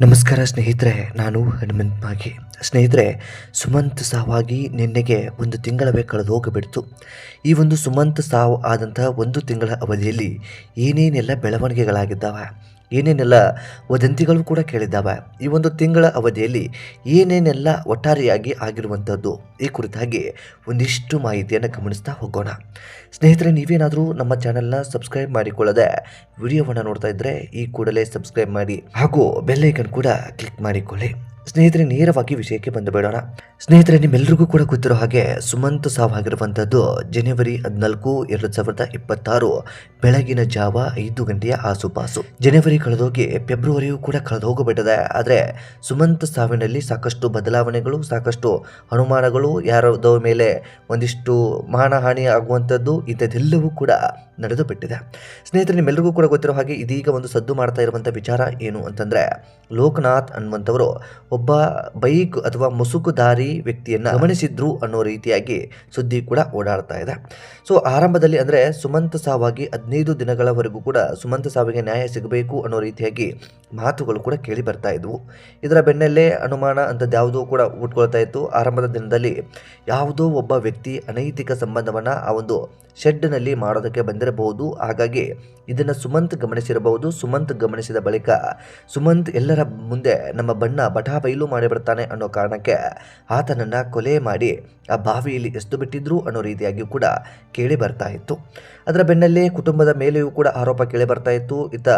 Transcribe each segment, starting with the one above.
ನಮಸ್ಕಾರ ಸ್ನೇಹಿತರೆ, ನಾನು ಹನುಮಂತ್ ಮಾಗಿ ಸ್ನೇಹಿತರೆ, ಸುಮಂತ್ ಸಾವಾಗಿ ನಿನ್ನೆಗೆ ಒಂದು ತಿಂಗಳವೇ ಕಳೆದು ಹೋಗಿಬಿಡ್ತು. ಈ ಒಂದು ಸುಮಂತ್ ಸಾವು ಆದಂತಹ ಒಂದು ತಿಂಗಳ ಅವಧಿಯಲ್ಲಿ ಏನೇನೆಲ್ಲ ಬೆಳವಣಿಗೆಗಳಾಗಿದ್ದಾವೆ? ಏನೇನೆಲ್ಲ ವದಂತಿಗಳು ಕೂಡ ಕೇಳಿದ್ದಾವೆ. ಈ ಒಂದು ತಿಂಗಳ ಅವಧಿಯಲ್ಲಿ ಏನೇನೆಲ್ಲ ಒಟ್ಟಾರೆಯಾಗಿ ಆಗಿರುವಂಥದ್ದು, ಈ ಕುರಿತಾಗಿ ಒಂದಿಷ್ಟು ಮಾಹಿತಿಯನ್ನು ಗಮನಿಸ್ತಾ ಹೋಗೋಣ. ಸ್ನೇಹಿತರೆ, ನೀವೇನಾದರೂ ನಮ್ಮ ಚಾನೆಲ್ನ ಸಬ್ಸ್ಕ್ರೈಬ್ ಮಾಡಿಕೊಳ್ಳದೆ ವಿಡಿಯೋವನ್ನು ನೋಡ್ತಾ ಇದ್ದರೆ ಈ ಕೂಡಲೇ ಸಬ್ಸ್ಕ್ರೈಬ್ ಮಾಡಿ, ಹಾಗೂ ಬೆಲ್ಲೈಕನ್ ಕೂಡ ಕ್ಲಿಕ್ ಮಾಡಿಕೊಳ್ಳಿ. ಸ್ನೇಹಿತರೆ, ನೇರವಾಗಿ ವಿಷಯಕ್ಕೆ ಬಂದು ಬಿಡೋಣ. ಸ್ನೇಹಿತರೆ ನಿಮ್ಮೆಲ್ಲರಿಗೂ ಕೂಡ ಗೊತ್ತಿರೋ ಹಾಗೆ ಸುಮಂತ್ ಸಾವಾಗಿರುವಂಥದ್ದು ಜನವರಿ ಹದಿನಾಲ್ಕು, ಎರಡು ಸಾವಿರದ ಇಪ್ಪತ್ತಾರು ಬೆಳಗಿನ ಜಾವ ಐದು ಗಂಟೆಯ ಆಸುಪಾಸು. ಜನವರಿ ಕಳೆದೋಗಿ ಫೆಬ್ರವರಿಯೂ ಕೂಡ ಕಳೆದು ಹೋಗಿಬಿಟ್ಟಿದೆ ಆದರೆ ಸುಮಂತ್ ಸಾವಿನಲ್ಲಿ ಸಾಕಷ್ಟು ಬದಲಾವಣೆಗಳು, ಸಾಕಷ್ಟು ಅನುಮಾನಗಳು, ಯಾರದೋ ಮೇಲೆ ಒಂದಿಷ್ಟು ಮಾನಹಾನಿ ಆಗುವಂಥದ್ದು ಇಂಥದ್ದೆಲ್ಲವೂ ಕೂಡ ನಡೆದು ಬಿಟ್ಟಿದೆ ಸ್ನೇಹಿತರೆ ನಿಮ್ಮೆಲ್ಲರಿಗೂ ಕೂಡ ಗೊತ್ತಿರೋ ಹಾಗೆ ಇದೀಗ ಒಂದು ಸದ್ದು ಮಾಡ್ತಾ ಇರುವಂಥ ವಿಚಾರ ಏನು ಅಂತಂದರೆ, ಲೋಕನಾಥ್ ಅನ್ನುವಂಥವರು ಒಬ್ಬ ಬೈಕ್ ಅಥವಾ ಮುಸುಕುದಾರಿ ವ್ಯಕ್ತಿಯನ್ನು ಗಮನಿಸಿದ್ರು ಅನ್ನೋ ರೀತಿಯಾಗಿ ಸುದ್ದಿ ಕೂಡ ಓಡಾಡ್ತಾ ಇದೆ. ಸೊ, ಆರಂಭದಲ್ಲಿ ಅಂದರೆ ಸುಮಂತ್ ಸಾವಾಗಿ ಹದಿನೈದು ದಿನಗಳವರೆಗೂ ಕೂಡ ಸುಮಂತ್ ಸಾವಿಗೆ ನ್ಯಾಯ ಸಿಗಬೇಕು ಅನ್ನೋ ರೀತಿಯಾಗಿ ಮಾತುಗಳು ಕೂಡ ಕೇಳಿ ಬರ್ತಾ ಇದ್ವು. ಇದರ ಬೆನ್ನಲ್ಲೇ ಅನುಮಾನ ಅಂಥದ್ದು ಯಾವುದೋ ಕೂಡ ಉಟ್ಕೊಳ್ತಾ ಇತ್ತು. ಆರಂಭದ ದಿನದಲ್ಲಿ ಯಾವುದೋ ಒಬ್ಬ ವ್ಯಕ್ತಿ ಅನೈತಿಕ ಸಂಬಂಧವನ್ನು ಆ ಒಂದು ಶೆಡ್ನಲ್ಲಿ ಮಾಡೋದಕ್ಕೆ ಬಂದಿರಬಹುದು. ಹಾಗಾಗಿ ಇದನ್ನು ಸುಮಂತ್ ಗಮನಿಸಿರಬಹುದು. ಸುಮಂತ್ ಗಮನಿಸಿದ ಬಳಿಕ ಸುಮಂತ್ ಎಲ್ಲರ ಮುಂದೆ ನಮ್ಮ ಬಣ್ಣ ಬಟಾ ಬಯಲು ಮಾಡಿಬಿಡ್ತಾನೆ ಅನ್ನೋ ಕಾರಣಕ್ಕೆ ಆತನನ್ನು ಕೊಲೆ ಮಾಡಿ ಆ ಬಾವಿಯಲ್ಲಿ ಎಸ್ದು ಬಿಟ್ಟಿದ್ರು ಅನ್ನೋ ರೀತಿಯಾಗಿಯೂ ಕೂಡ ಕೇಳಿ ಬರ್ತಾ ಇತ್ತು. ಅದರ ಬೆನ್ನಲ್ಲೇ ಕುಟುಂಬದ ಮೇಲೆಯೂ ಕೂಡ ಆರೋಪ ಕೇಳಿ ಬರ್ತಾ ಇತ್ತು. ಇತ್ತ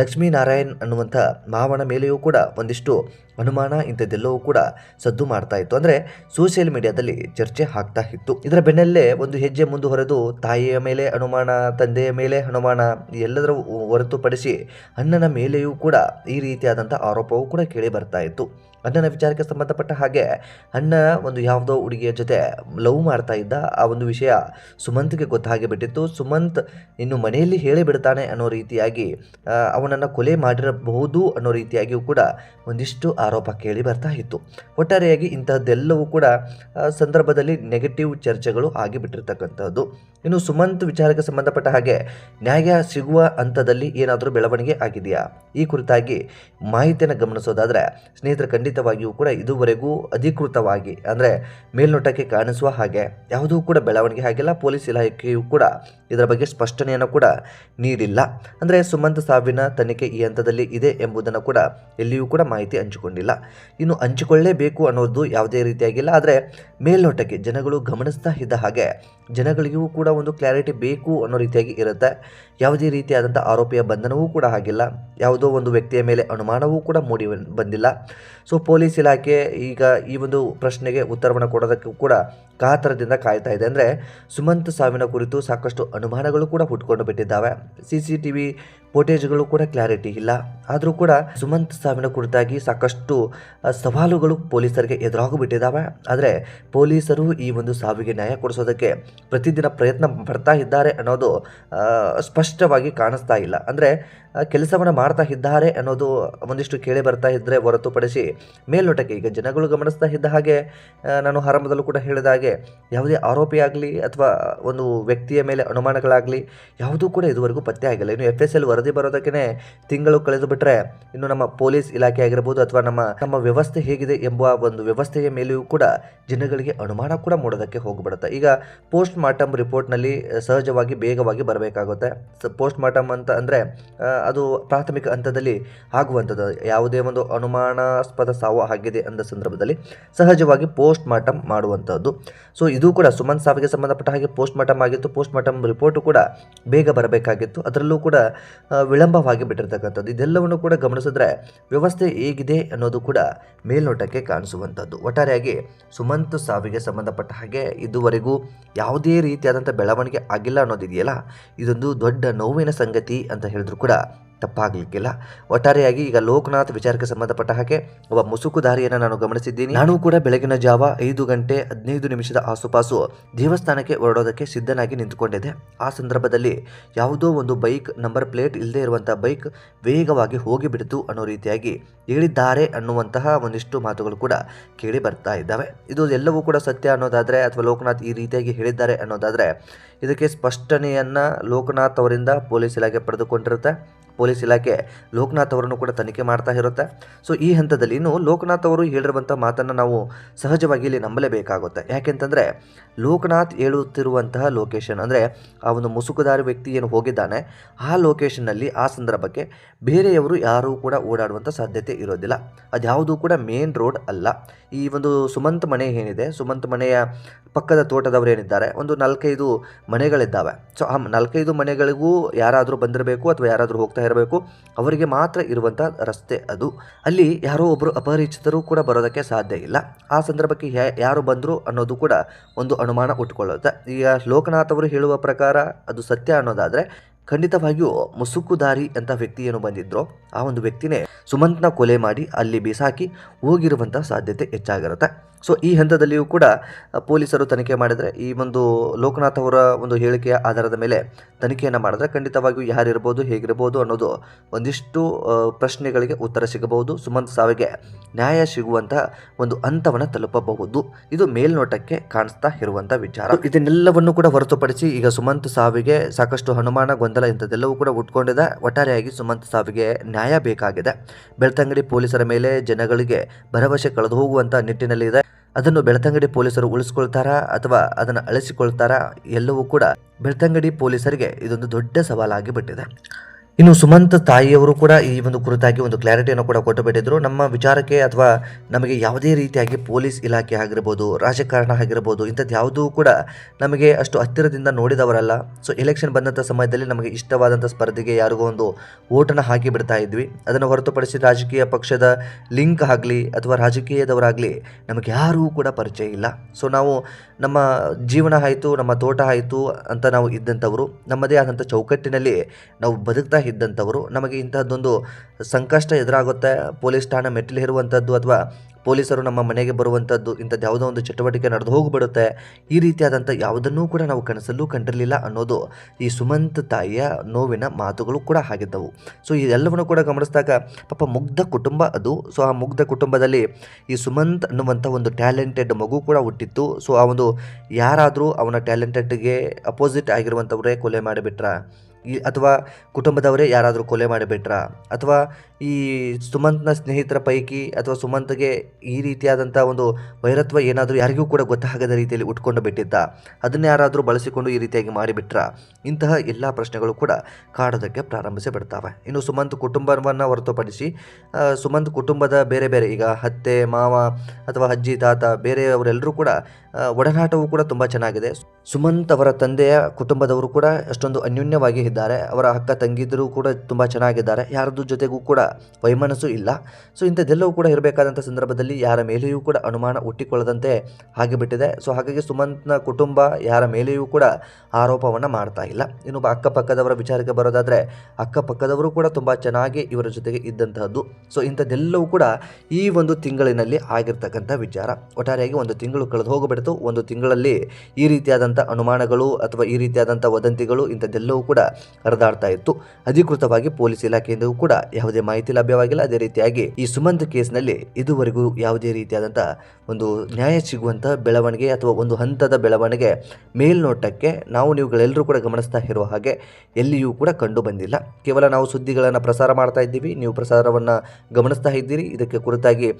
ಲಕ್ಷ್ಮೀನಾರಾಯಣ್ ಅನ್ನುವಂಥ ಮಾವನ ಮೇಲೆಯೂ ಕೂಡ ಒಂದಿಷ್ಟು ಅನುಮಾನ ಇಂಥದ್ದೆಲ್ಲವೂ ಕೂಡ ಸದ್ದು ಮಾಡ್ತಾ ಇತ್ತು. ಅಂದರೆ ಸೋಷಿಯಲ್ ಮೀಡಿಯಾದಲ್ಲಿ ಚರ್ಚೆ ಆಗ್ತಾ ಇತ್ತು. ಇದರ ಬೆನ್ನಲ್ಲೇ ಒಂದು ಹೆಜ್ಜೆ ಮುಂದುವರೆದು ತಾಯಿಯ ಮೇಲೆ ಅನುಮಾನ, ತಂದೆಯ ಮೇಲೆ ಅನುಮಾನ ಎಲ್ಲದರ ಹೊರತುಪಡಿಸಿ ಅಣ್ಣನ ಮೇಲೆಯೂ ಕೂಡ ಈ ರೀತಿಯಾದಂಥ ಆರೋಪವೂ ಕೂಡ ಕೇಳಿ ಬರ್ತಾ ಇತ್ತು. ಅಣ್ಣನ ವಿಚಾರಕ್ಕೆ ಸಂಬಂಧಪಟ್ಟ ಹಾಗೆ ಅಣ್ಣ ಒಂದು ಯಾವುದೋ ಹುಡುಗಿಯ ಜೊತೆ ಲವ್ ಮಾಡ್ತಾ ಇದ್ದ ಆ ಒಂದು ವಿಷಯ ಸುಮಂತ್ಗೆ ಗೊತ್ತಾಗಿ ಬಿಟ್ಟಿತ್ತು. ಸುಮಂತ್ ಇನ್ನು ಮನೆಯಲ್ಲಿ ಹೇಳಿ ಬಿಡ್ತಾನೆ ಅನ್ನೋ ರೀತಿಯಾಗಿ ಅವನನ್ನು ಕೊಲೆ ಮಾಡಿರಬಹುದು ಅನ್ನೋ ರೀತಿಯಾಗಿಯೂ ಕೂಡ ಒಂದಿಷ್ಟು ಆರೋಪ ಕೇಳಿ ಬರ್ತಾ ಇತ್ತು. ಒಟ್ಟಾರೆಯಾಗಿ ಇಂತಹದ್ದೆಲ್ಲವೂ ಕೂಡ ಸಂದರ್ಭದಲ್ಲಿ ನೆಗೆಟಿವ್ ಚರ್ಚೆಗಳು ಆಗಿಬಿಟ್ಟಿರ್ತಕ್ಕಂಥದ್ದು ಇನ್ನು ಸುಮಂತ್ ವಿಚಾರಕ್ಕೆ ಸಂಬಂಧಪಟ್ಟ ಹಾಗೆ, ನ್ಯಾಯ ಸಿಗುವ ಹಂತದಲ್ಲಿ ಏನಾದರೂ ಬೆಳವಣಿಗೆ ಆಗಿದೆಯಾ? ಈ ಕುರಿತಾಗಿ ಮಾಹಿತಿಯನ್ನು ಗಮನಿಸೋದಾದರೆ, ಸ್ನೇಹಿತರ ಖಂಡಿತವಾಗಿಯೂ ಕೂಡ ಇದುವರೆಗೂ ಅಧಿಕೃತವಾಗಿ, ಅಂದರೆ ಮೇಲ್ನೋಟಕ್ಕೆ ಕಾಣಿಸುವ ಹಾಗೆ ಯಾವುದೂ ಕೂಡ ಬೆಳವಣಿಗೆ ಆಗಿಲ್ಲ. ಪೊಲೀಸ್ ಇಲಾಖೆಯು ಕೂಡ ಇದರ ಬಗ್ಗೆ ಸ್ಪಷ್ಟನೆಯನ್ನು ಕೂಡ ನೀಡಿಲ್ಲ. ಅಂದರೆ ಸುಮಂತ್ ಸಾವಿನ ತನಿಖೆ ಈ ಹಂತದಲ್ಲಿ ಇದೆ ಎಂಬುದನ್ನು ಕೂಡ ಎಲ್ಲಿಯೂ ಕೂಡ ಮಾಹಿತಿ ಹಂಚಿಕೊಂಡಿಲ್ಲ. ಇನ್ನು ಹಂಚಿಕೊಳ್ಳೇಬೇಕು ಅನ್ನೋದು ಯಾವುದೇ ರೀತಿಯಾಗಿಲ್ಲ. ಆದರೆ ಮೇಲ್ನೋಟಕ್ಕೆ ಜನಗಳು ಗಮನಿಸ್ತಾ ಇದ್ದ ಹಾಗೆ ಜನಗಳಿಗೂ ಕೂಡ ಒಂದು ಕ್ಲಾರಿಟಿ ಬೇಕು ಅನ್ನೋ ರೀತಿಯಾಗಿ ಇರುತ್ತೆ. ಯಾವುದೇ ರೀತಿಯಾದಂಥ ಆರೋಪಿಯ ಬಂಧನವೂ ಕೂಡ ಆಗಿಲ್ಲ. ಯಾವುದೋ ಒಂದು ವ್ಯಕ್ತಿಯ ಮೇಲೆ ಅನುಮಾನವೂ ಕೂಡ ಮೂಡಿ ಬಂದಿಲ್ಲ. ಸೊ ಪೊಲೀಸ್ ಇಲಾಖೆ ಈಗ ಈ ಒಂದು ಪ್ರಶ್ನೆಗೆ ಉತ್ತರವನ್ನು ಕೊಡೋದಕ್ಕೂ ಕೂಡ ಕಾತರದಿಂದ ಕಾಯ್ತಾ ಇದೆ. ಅಂದರೆ ಸುಮಂತ್ ಸಾವಿನ ಕುರಿತು ಸಾಕಷ್ಟು ಅನುಮಾನಗಳು ಕೂಡ ಹುಟ್ಕೊಂಡು ಬಿಟ್ಟಿದ್ದಾವೆ. ಸಿ ಸಿ ಟಿ ವಿ ಫೋಟೇಜ್ಗಳು ಕೂಡ ಕ್ಲಾರಿಟಿ ಇಲ್ಲ. ಆದರೂ ಕೂಡ ಸುಮಂತ್ ಸಾವಿನ ಕುರಿತಾಗಿ ಸಾಕಷ್ಟು ಸವಾಲುಗಳು ಪೊಲೀಸರಿಗೆ ಎದುರಾಗಿ ಬಿಟ್ಟಿದ್ದಾವೆ ಆದರೆ ಪೊಲೀಸರು ಈ ಒಂದು ಸಾವಿಗೆ ನ್ಯಾಯ ಕೊಡಿಸೋದಕ್ಕೆ ಪ್ರತಿದಿನ ಪ್ರಯತ್ನ ಪಡ್ತಾ ಇದ್ದಾರೆ ಅನ್ನೋದು ಸ್ಪಷ್ಟವಾಗಿ ಕಾಣಿಸ್ತಾ ಇಲ್ಲ. ಅಂದರೆ ಕೆಲಸವನ್ನು ಮಾಡ್ತಾ ಇದ್ದಾರೆ ಅನ್ನೋದು ಒಂದಿಷ್ಟು ಕೇಳಿ ಬರ್ತಾ ಇದ್ದರೆ ಹೊರತುಪಡಿಸಿ ಮೇಲ್ನೋಟಕ್ಕೆ ಈಗ ಜನಗಳು ಗಮನಿಸ್ತಾ ಇದ್ದ ಹಾಗೆ ನಾನು ಆರಂಭದಲ್ಲೂ ಕೂಡ ಹೇಳಿದ ಹಾಗೆ ಯಾವುದೇ ಆರೋಪಿಯಾಗಲಿ ಅಥವಾ ಒಂದು ವ್ಯಕ್ತಿಯ ಮೇಲೆ ಅನುಮಾನಗಳಾಗಲಿ ಯಾವುದೂ ಕೂಡ ಇದುವರೆಗೂ ಪತ್ತೆ ಆಗಿಲ್ಲ. ಇನ್ನು ಎಫ್ ಎಸ್ ಎಲ್ ಬರೋದಕ್ಕೆ ತಿಂಗಳು ಕಳೆದು ಬಿಟ್ಟರೆ ಇನ್ನು ನಮ್ಮ ಪೊಲೀಸ್ ಇಲಾಖೆ ಆಗಿರ್ಬೋದು ಅಥವಾ ನಮ್ಮ ನಮ್ಮ ವ್ಯವಸ್ಥೆ ಹೇಗಿದೆ ಎಂಬ ಒಂದು ವ್ಯವಸ್ಥೆಯ ಮೇಲೆಯೂ ಕೂಡ ಜನಗಳಿಗೆ ಅನುಮಾನ ಕೂಡ ಮೂಡೋದಕ್ಕೆ ಹೋಗಿಬಿಡುತ್ತೆ. ಈಗ ಪೋಸ್ಟ್ ಮಾರ್ಟಮ್ ರಿಪೋರ್ಟ್ನಲ್ಲಿ ಸಹಜವಾಗಿ, ಬೇಗವಾಗಿ ಬರಬೇಕಾಗುತ್ತೆ. ಪೋಸ್ಟ್ ಮಾರ್ಟಮ್ ಅಂತ ಅಂದರೆ ಅದು ಪ್ರಾಥಮಿಕ ಹಂತದಲ್ಲಿ ಆಗುವಂಥದ್ದು. ಯಾವುದೇ ಒಂದು ಅನುಮಾನಾಸ್ಪದ ಸಾವು ಆಗಿದೆ ಅಂದ ಸಂದರ್ಭದಲ್ಲಿ ಸಹಜವಾಗಿ ಪೋಸ್ಟ್ ಮಾರ್ಟಮ್ ಮಾಡುವಂಥದ್ದು. ಸೊ, ಇದು ಕೂಡ ಸುಮನ್ ಸಾವಿಗೆ ಸಂಬಂಧಪಟ್ಟ ಹಾಗೆ ಪೋಸ್ಟ್ ಮಾರ್ಟಮ್ ಆಗಿತ್ತು. ಪೋಸ್ಟ್ ಮಾರ್ಟಮ್ ರಿಪೋರ್ಟು ಕೂಡ ಬೇಗ ಬರಬೇಕಾಗಿತ್ತು. ಅದರಲ್ಲೂ ಕೂಡ ವಿಳಂಬವಾಗಿ ಬಿಟ್ಟಿರ್ತಕ್ಕಂಥದ್ದು. ಇದೆಲ್ಲವನ್ನು ಕೂಡ ಗಮನಿಸಿದ್ರೆ ವ್ಯವಸ್ಥೆ ಹೇಗಿದೆ ಅನ್ನೋದು ಕೂಡ ಮೇಲ್ನೋಟಕ್ಕೆ ಕಾಣಿಸುವಂಥದ್ದು. ಒಟ್ಟಾರೆಯಾಗಿ ಸುಮಂತ್ ಸಾವಿಗೆ ಸಂಬಂಧಪಟ್ಟ ಹಾಗೆ ಇದುವರೆಗೂ ಯಾವುದೇ ರೀತಿಯಾದಂಥ ಬೆಳವಣಿಗೆ ಆಗಿಲ್ಲ ಅನ್ನೋದಿದೆಯಲ್ಲ? ಇದೊಂದು ದೊಡ್ಡ ನೋವಿನ ಸಂಗತಿ ಅಂತ ಹೇಳಿದ್ರು ಕೂಡ ತಪ್ಪಾಗಲಿಕ್ಕಿಲ್ಲ. ಒಟ್ಟಾರೆಯಾಗಿ ಈಗ ಲೋಕನಾಥ್ ವಿಚಾರಕ್ಕೆ ಸಂಬಂಧಪಟ್ಟ ಹಾಗೆ ಒಬ್ಬ ಮುಸುಕುದಾರಿಯನ್ನು ನಾನು ಗಮನಿಸಿದ್ದೀನಿ. ನಾನು ಕೂಡ ಬೆಳಗಿನ ಜಾವ ಐದು ಗಂಟೆ ಹದಿನೈದು ನಿಮಿಷದ ಆಸುಪಾಸು ದೇವಸ್ಥಾನಕ್ಕೆ ಹೊರಡೋದಕ್ಕೆ ಸಿದ್ಧನಾಗಿ ನಿಂತುಕೊಂಡಿದೆ ಆ ಸಂದರ್ಭದಲ್ಲಿ ಯಾವುದೋ ಒಂದು ಬೈಕ್ ನಂಬರ್ ಪ್ಲೇಟ್ ಇಲ್ಲದೆ ಇರುವಂತಹ ಬೈಕ್ ವೇಗವಾಗಿ ಹೋಗಿಬಿಡ್ತು ಅನ್ನೋ ರೀತಿಯಾಗಿ ಹೇಳಿದ್ದಾರೆ ಅನ್ನುವಂತಹ ಒಂದಿಷ್ಟು ಮಾತುಗಳು ಕೂಡ ಕೇಳಿ ಬರ್ತಾ ಇದ್ದಾವೆ. ಇದು ಎಲ್ಲವೂ ಕೂಡ ಸತ್ಯ ಅನ್ನೋದಾದರೆ ಅಥವಾ ಲೋಕನಾಥ್ ಈ ರೀತಿಯಾಗಿ ಹೇಳಿದ್ದಾರೆ ಅನ್ನೋದಾದರೆ ಇದಕ್ಕೆ ಸ್ಪಷ್ಟನೆಯನ್ನು ಲೋಕನಾಥ್ ಅವರಿಂದ ಪೊಲೀಸ್ ಇಲಾಖೆ ಪಡೆದುಕೊಂಡಿರುತ್ತೆ. ಪೊಲೀಸ್ ಇಲಾಖೆ ಲೋಕನಾಥ್ ಅವರನ್ನು ಕೂಡ ತನಿಖೆ ಮಾಡ್ತಾ ಇರುತ್ತೆ. ಸೊ ಈ ಹಂತದಲ್ಲಿ ಇನ್ನು ಲೋಕನಾಥ್ ಅವರು ಹೇಳಿರುವಂಥ ಮಾತನ್ನು ನಾವು ಸಹಜವಾಗಿ ಇಲ್ಲಿ ನಂಬಲೇಬೇಕಾಗುತ್ತೆ. ಯಾಕೆಂತಂದರೆ, ಲೋಕನಾಥ್ ಹೇಳುತ್ತಿರುವಂತಹ ಲೊಕೇಶನ್ ಅಂದರೆ ಆ ಒಂದು ಮುಸುಕುದಾರಿ ವ್ಯಕ್ತಿ ಏನು ಹೋಗಿದ್ದಾನೆ, ಆ ಲೊಕೇಶನ್ನಲ್ಲಿ ಆ ಸಂದರ್ಭಕ್ಕೆ ಬೇರೆಯವರು ಯಾರೂ ಕೂಡ ಓಡಾಡುವಂಥ ಸಾಧ್ಯತೆ ಇರೋದಿಲ್ಲ. ಅದ್ಯಾವುದೂ ಕೂಡ ಮೇನ್ ರೋಡ್ ಅಲ್ಲ. ಈ ಒಂದು ಸುಮಂತ್ ಮನೆ ಏನಿದೆ, ಸುಮಂತ್ ಮನೆಯ ಪಕ್ಕದ ತೋಟದವರು ಏನಿದ್ದಾರೆ, ಒಂದು ನಾಲ್ಕೈದು ಮನೆಗಳಿದ್ದಾವೆ. ಸೊ ಆ ನಾಲ್ಕೈದು ಮನೆಗಳಿಗೂ ಯಾರಾದರೂ ಬಂದಿರಬೇಕು ಅಥವಾ ಯಾರಾದರೂ ಹೋಗ್ತಾ ಇರಬೇಕು. ಅವರಿಗೆ ಮಾತ್ರ ಇರುವಂಥ ರಸ್ತೆ ಅದು. ಅಲ್ಲಿ ಯಾರೋ ಒಬ್ಬರು ಅಪರಿಚಿತರು ಕೂಡ ಬರೋದಕ್ಕೆ ಸಾಧ್ಯ ಇಲ್ಲ. ಆ ಸಂದರ್ಭಕ್ಕೆ ಯಾರು ಬಂದರು ಅನ್ನೋದು ಕೂಡ ಒಂದು ಅನುಮಾನ ಉಟ್ಕೊಳ್ಳುತ್ತೆ. ಈಗ ಲೋಕನಾಥ್ ಅವರು ಹೇಳುವ ಪ್ರಕಾರ ಅದು ಸತ್ಯ ಅನ್ನೋದಾದರೆ, ಖಂಡಿತವಾಗಿಯೂ ಮುಸುಕುದಾರಿ ಅಂತ ವ್ಯಕ್ತಿ ಏನು ಬಂದಿದ್ರೋ ಆ ಒಂದು ವ್ಯಕ್ತಿನೇ ಸುಮಂತ್ನ ಕೊಲೆ ಮಾಡಿ ಅಲ್ಲಿ ಬಿಸಾಕಿ ಹೋಗಿರುವಂಥ ಸಾಧ್ಯತೆ ಹೆಚ್ಚಾಗಿರುತ್ತೆ. ಸೊ ಈ ಹಂತದಲ್ಲಿಯೂ ಕೂಡ ಪೊಲೀಸರು ತನಿಖೆ ಮಾಡಿದರೆ, ಈ ಒಂದು ಲೋಕನಾಥ್ ಅವರ ಒಂದು ಹೇಳಿಕೆಯ ಆಧಾರದ ಮೇಲೆ ತನಿಖೆಯನ್ನು ಮಾಡಿದ್ರೆ ಖಂಡಿತವಾಗಿಯೂ ಯಾರಿರ್ಬೋದು, ಹೇಗಿರ್ಬೋದು ಅನ್ನೋದು ಒಂದಿಷ್ಟು ಪ್ರಶ್ನೆಗಳಿಗೆ ಉತ್ತರ ಸಿಗಬಹುದು. ಸುಮಂತ್ ಸಾವಿಗೆ ನ್ಯಾಯ ಸಿಗುವಂಥ ಒಂದು ಹಂತವನ್ನು ತಲುಪಬಹುದು. ಇದು ಮೇಲ್ನೋಟಕ್ಕೆ ಕಾಣಿಸ್ತಾ ಇರುವಂಥ ವಿಚಾರ. ಇದನ್ನೆಲ್ಲವನ್ನು ಕೂಡ ಹೊರತುಪಡಿಸಿ ಈಗ ಸುಮಂತ್ ಸಾವಿಗೆ ಸಾಕಷ್ಟು ಹನುಮಾನ ಗೊಂದಲ ಇಂಥದ್ದೆಲ್ಲವೂ ಕೂಡ ಉಟ್ಕೊಂಡಿದೆ. ಒಟ್ಟಾರೆಯಾಗಿ ಸುಮಂತ್ ಸಾವಿಗೆ ನ್ಯಾಯ ಬೇಕಾಗಿದೆ. ಬೆಳ್ತಂಗಡಿ ಪೊಲೀಸರ ಮೇಲೆ ಜನಗಳಿಗೆ ಭರವಸೆ ಕಳೆದು ಹೋಗುವಂತಹ ನಿಟ್ಟಿನಲ್ಲಿ ಇದೆ. ಅದನ್ನು ಬೆಳ್ತಂಗಡಿ ಪೊಲೀಸರು ಉಳಿಸ್ಕೊಳ್ತಾರಾ ಅಥವಾ ಅದನ್ನು ಅಳಿಸಿಕೊಳ್ತಾರಾ ಎಲ್ಲವೂ ಕೂಡ ಬೆಳ್ತಂಗಡಿ ಪೊಲೀಸರಿಗೆ ಇದೊಂದು ದೊಡ್ಡ ಸವಾಲಾಗಿ ಬಿಟ್ಟಿದೆ. ಇನ್ನು ಸುಮಂತ್ ತಾಯಿಯವರು ಕೂಡ ಈ ಒಂದು ಕುರಿತಾಗಿ ಒಂದು ಕ್ಲಾರಿಟಿಯನ್ನು ಕೂಡ ಕೊಟ್ಟು ಬಿಟ್ಟಿದ್ರು ನಮ್ಮ ವಿಚಾರಕ್ಕೆ ಅಥವಾ ನಮಗೆ ಯಾವುದೇ ರೀತಿಯಾಗಿ ಪೊಲೀಸ್ ಇಲಾಖೆ ಆಗಿರ್ಬೋದು, ರಾಜಕಾರಣ ಆಗಿರ್ಬೋದು, ಇಂಥದ್ದು ಯಾವುದೂ ಕೂಡ ನಮಗೆ ಅಷ್ಟು ಹತ್ತಿರದಿಂದ ನೋಡಿದವರಲ್ಲ. ಸೊ ಎಲೆಕ್ಷನ್ ಬಂದಂಥ ಸಮಯದಲ್ಲಿ ನಮಗೆ ಇಷ್ಟವಾದಂಥ ಸ್ಪರ್ಧೆಗೆ ಯಾರಿಗೋ ಒಂದು ಓಟನ್ನು ಹಾಕಿ ಬಿಡ್ತಾ ಇದ್ವಿ. ಅದನ್ನು ಹೊರತುಪಡಿಸಿ ರಾಜಕೀಯ ಪಕ್ಷದ ಲಿಂಕ್ ಆಗಲಿ ಅಥವಾ ರಾಜಕೀಯದವರಾಗಲಿ ನಮಗೆ ಯಾರೂ ಕೂಡ ಪರಿಚಯ ಇಲ್ಲ. ಸೊ ನಾವು ನಮ್ಮ ಜೀವನ ಆಯಿತು, ನಮ್ಮ ತೋಟ ಆಯಿತು ಅಂತ ನಾವು ಇದ್ದಂಥವರು, ನಮ್ಮದೇ ಆದಂಥ ಚೌಕಟ್ಟಿನಲ್ಲಿ ನಾವು ಬದುಕ್ತಾ ಇದ್ದಂಥವರು. ನಮಗೆ ಇಂತಹದ್ದೊಂದು ಸಂಕಷ್ಟ ಎದುರಾಗುತ್ತೆ. ಪೊಲೀಸ್ ಠಾಣೆ ಮೆಟ್ಟಿಲು ಹೇರುವಂಥದ್ದು ಅಥವಾ ಪೊಲೀಸರು ನಮ್ಮ ಮನೆಗೆ ಬರುವಂಥದ್ದು ಇಂಥದ್ದು ಯಾವುದೋ ಒಂದು ಚಟುವಟಿಕೆ ನಡೆದು ಹೋಗಿಬಿಡುತ್ತೆ. ಈ ರೀತಿಯಾದಂಥ ಯಾವುದನ್ನೂ ಕೂಡ ನಾವು ಕನಸಲ್ಲೂ ಕಂಡಿರಲಿಲ್ಲ ಅನ್ನೋದು ಈ ಸುಮಂತ್ ತಾಯಿಯ ನೋವಿನ ಮಾತುಗಳು ಕೂಡ ಆಗಿದ್ದವು. ಸೊ ಇದೆಲ್ಲವನ್ನು ಕೂಡ ಗಮನಿಸಿದಾಗ ಪಾಪ ಮುಗ್ಧ ಕುಟುಂಬ ಅದು. ಸೊ, ಆ ಮುಗ್ಧ ಕುಟುಂಬದಲ್ಲಿ ಈ ಸುಮಂತ್ ಅನ್ನುವಂಥ ಒಂದು ಟ್ಯಾಲೆಂಟೆಡ್ ಮಗು ಕೂಡ ಹುಟ್ಟಿತ್ತು. ಸೊ, ಆ ಒಂದು ಯಾರಾದರೂ ಅವನ ಟ್ಯಾಲೆಂಟೆಡ್ಗೆ ಅಪೋಸಿಟ್ ಆಗಿರುವಂಥವರೇ ಕೊಲೆ ಮಾಡಿಬಿಟ್ರ? ಈ ಅಥವಾ ಕುಟುಂಬದವರೇ ಯಾರಾದರೂ ಕೊಲೆ ಮಾಡಿಬಿಟ್ರಾ? ಅಥವಾ ಈ ಸುಮಂತ್ನ ಸ್ನೇಹಿತರ ಪೈಕಿ ಅಥವಾ ಸುಮಂತ್ಗೆ ಈ ರೀತಿಯಾದಂಥ ಒಂದು ವೈರತ್ವ ಏನಾದರೂ ಯಾರಿಗೂ ಕೂಡ ಗೊತ್ತಾಗದ ರೀತಿಯಲ್ಲಿ ಉಟ್ಕೊಂಡು ಬಿಟ್ಟಿದ್ದ? ಅದನ್ನು ಯಾರಾದರೂ ಬಳಸಿಕೊಂಡು ಈ ರೀತಿಯಾಗಿ ಮಾಡಿಬಿಟ್ರ? ಇಂತಹ ಎಲ್ಲ ಪ್ರಶ್ನೆಗಳು ಕೂಡ ಕಾಡೋದಕ್ಕೆ ಪ್ರಾರಂಭಿಸಿ ಬಿಡ್ತಾವೆ ಇನ್ನು ಸುಮಂತ್ ಕುಟುಂಬವನ್ನು ಹೊರತುಪಡಿಸಿ ಸುಮಂತ್ ಕುಟುಂಬದ ಬೇರೆ ಬೇರೆ ಈಗ ಅತ್ತೆ, ಮಾವ ಅಥವಾ ಅಜ್ಜಿ, ತಾತ ಬೇರೆಯವರೆಲ್ಲರೂ ಕೂಡ ಒಡನಾಟವು ಒಡನಾಟವೂ ಕೂಡ ತುಂಬ ಚೆನ್ನಾಗಿದೆ. ಸುಮಂತ್ ಅವರ ತಂದೆಯ ಕುಟುಂಬದವರು ಕೂಡ ಅಷ್ಟೊಂದು ಅನ್ಯೋನ್ಯವಾಗಿ ಇದ್ದಾರೆ, ಅವರ ಅಕ್ಕ ತಂಗಿದ್ರು ಕೂಡ ತುಂಬ ಚೆನ್ನಾಗಿದ್ದಾರೆ, ಯಾರದ್ದು ಜೊತೆಗೂ ಕೂಡ ವೈಮನಸ್ಸು ಇಲ್ಲ. ಸೊ ಇಂಥದ್ದೆಲ್ಲವೂ ಕೂಡ ಇರಬೇಕಾದಂಥ ಸಂದರ್ಭದಲ್ಲಿ ಯಾರ ಮೇಲೆಯೂ ಕೂಡ ಅನುಮಾನ ಹುಟ್ಟಿಕೊಳ್ಳದಂತೆ ಆಗಿಬಿಟ್ಟಿದೆ. ಸೊ ಹಾಗಾಗಿ ಸುಮಂತ್ನ ಕುಟುಂಬ ಯಾರ ಮೇಲೆಯೂ ಕೂಡ ಆರೋಪವನ್ನು ಮಾಡ್ತಾ ಇಲ್ಲ. ಇನ್ನು ಅಕ್ಕಪಕ್ಕದವರ ವಿಚಾರಕ್ಕೆ ಬರೋದಾದರೆ, ಅಕ್ಕಪಕ್ಕದವರು ಕೂಡ ತುಂಬ ಚೆನ್ನಾಗಿ ಇವರ ಜೊತೆಗೆ ಇದ್ದಂತಹದ್ದು. ಸೊ ಇಂಥದ್ದೆಲ್ಲವೂ ಕೂಡ ಈ ಒಂದು ತಿಂಗಳಿನಲ್ಲಿ ಆಗಿರ್ತಕ್ಕಂಥ ವಿಚಾರ. ಒಟ್ಟಾರೆಯಾಗಿ ಒಂದು ತಿಂಗಳು ಕಳೆದು ಹೋಗಿಬಿಡ್ತು. ಒಂದು ತಿಂಗಳಲ್ಲಿ ಈ ರೀತಿಯಾದಂಥ ಅನುಮಾನಗಳು ಅಥವಾ ಈ ರೀತಿಯಾದಂಥ ವದಂತಿಗಳು, ಇಂಥದ್ದೆಲ್ಲವೂ ಕೂಡ ಹರಿದಾಡ್ತಾ ಇತ್ತು. ಅಧಿಕೃತವಾಗಿ ಪೊಲೀಸ್ ಇಲಾಖೆಯಿಂದಲೂ ಕೂಡ ಯಾವುದೇ ಮಾಹಿತಿ ಲಭ್ಯವಾಗಿಲ್ಲ. ಅದೇ ರೀತಿಯಾಗಿ ಈ ಸುಮಂತ್ ಕೇಸ್ನಲ್ಲಿ ಇದುವರೆಗೂ ಯಾವುದೇ ರೀತಿಯಾದಂಥ ಒಂದು ನ್ಯಾಯ ಸಿಗುವಂಥ ಬೆಳವಣಿಗೆ ಅಥವಾ ಒಂದು ಹಂತದ ಬೆಳವಣಿಗೆ ಮೇಲ್ನೋಟಕ್ಕೆ ನಾವು ನೀವುಗಳೆಲ್ಲರೂ ಕೂಡ ಗಮನಿಸ್ತಾ ಇರುವ ಹಾಗೆ ಎಲ್ಲಿಯೂ ಕೂಡ ಕಂಡು ಬಂದಿಲ್ಲ. ಕೇವಲ ನಾವು ಸುದ್ದಿಗಳನ್ನು ಪ್ರಸಾರ ಮಾಡ್ತಾ ಇದ್ದೀವಿ. ನೀವು ಪ್ರಸಾರವನ್ನು ಗಮನಿಸ್ತಾ ಇದ್ದೀರಿ. ಇದಕ್ಕೆ ಕುರಿತಾಗಿ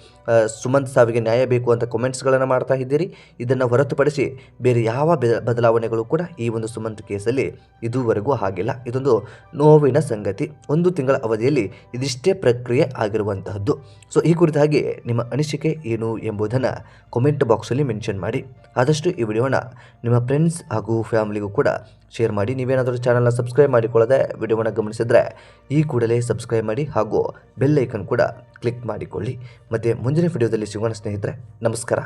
ಸುಮಂತ್ ಸಾವಿಗೆ ನ್ಯಾಯ ಬೇಕು ಅಂತ ಕಮೆಂಟ್ಸ್ಗಳನ್ನು ಮಾಡ್ತಾ ಇದ್ದೀರಿ. ಇದನ್ನು ಹೊರತುಪಡಿಸಿ ಬೇರೆ ಯಾವ ಬದಲಾವಣೆಗಳು ಕೂಡ ಈ ಒಂದು ಸುಮಂತ್ ಕೇಸಲ್ಲಿ ಇದುವರೆಗೂ ಆಗಿಲ್ಲ. ಇದೊಂದು ನೋವಿನ ಸಂಗತಿ. ಒಂದು ತಿಂಗಳ ಅವಧಿಯಲ್ಲಿ ಇದಿಷ್ಟೇ ಪ್ರಕ್ರಿಯೆ ಆಗಿರುವಂತಹದ್ದು. ಸೊ ಈ ಕುರಿತಾಗಿ ನಿಮ್ಮ ಅನಿಸಿಕೆ ಏನು ಎಂಬುದನ್ನು ಕಾಮೆಂಟ್ ಬಾಕ್ಸಲ್ಲಿ ಮೆನ್ಷನ್ ಮಾಡಿ. ಆದಷ್ಟು ಈ ವಿಡಿಯೋನ ನಿಮ್ಮ ಫ್ರೆಂಡ್ಸ್ ಹಾಗೂ ಫ್ಯಾಮಿಲಿಗೂ ಕೂಡ ಶೇರ್ ಮಾಡಿ. ನೀವೇನಾದರೂ ಚಾನಲ್ನ ಸಬ್ಸ್ಕ್ರೈಬ್ ಮಾಡಿಕೊಳ್ಳದೆ ವಿಡಿಯೋವನ್ನು ಗಮನಿಸಿದರೆ ಈ ಕೂಡಲೇ ಸಬ್ಸ್ಕ್ರೈಬ್ ಮಾಡಿ ಹಾಗೂ ಬೆಲ್ ಐಕನ್ ಕೂಡ ಕ್ಲಿಕ್ ಮಾಡಿಕೊಳ್ಳಿ. ಮತ್ತು ಮುಂದಿನ ವಿಡಿಯೋದಲ್ಲಿ ಸಿಗೋಣ ಸ್ನೇಹಿತರೆ, ನಮಸ್ಕಾರ.